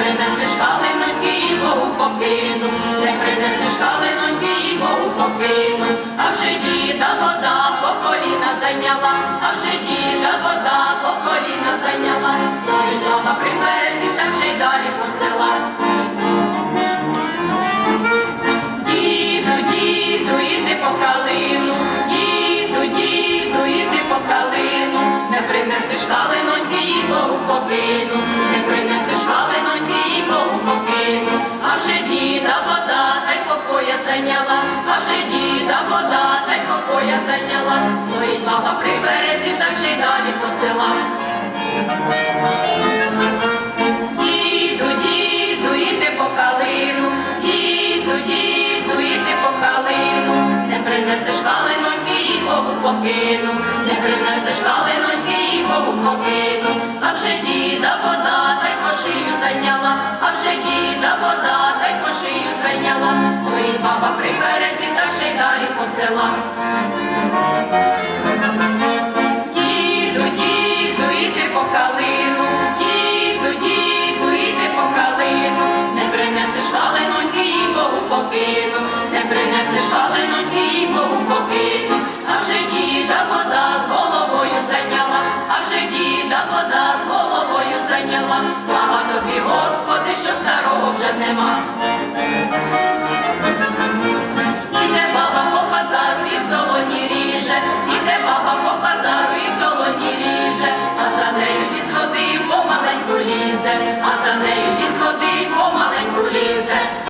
принесеш калиноньки і Богу покину, не принесеш калиноньки і Богу покину, а вже діда вода по коліна зайняла, а вже діда вода по коліна зайняла, стоїть баба при березі та ще й далі по села. Діду, діду, іди по калину, діду, діду, іди по калину, не принесеш калиноньки і Богу покину. Березі та ще й далі по селах. Діду, діду, іди по калину, діду, діду, іди по калину, не принесеш калиноньки і Богу покину, не принесеш калиноньки і Богу покину, а вже діда вода, та й по шию зайняла, а вже діда вода, та й по шию зайняла, стоїть баба при березі та ще й далі по селах. покину, не принесеш калину, й Богу покину, а вже діда вода з головою зайняла, а вже діда вода з головою зайняла. Слава тобі, Господи, що старого вже нема. Іде баба по базару і в долоні ріже, іде баба по базару і в долоні ріже, а за нею від помаленьку лізе, а за нею.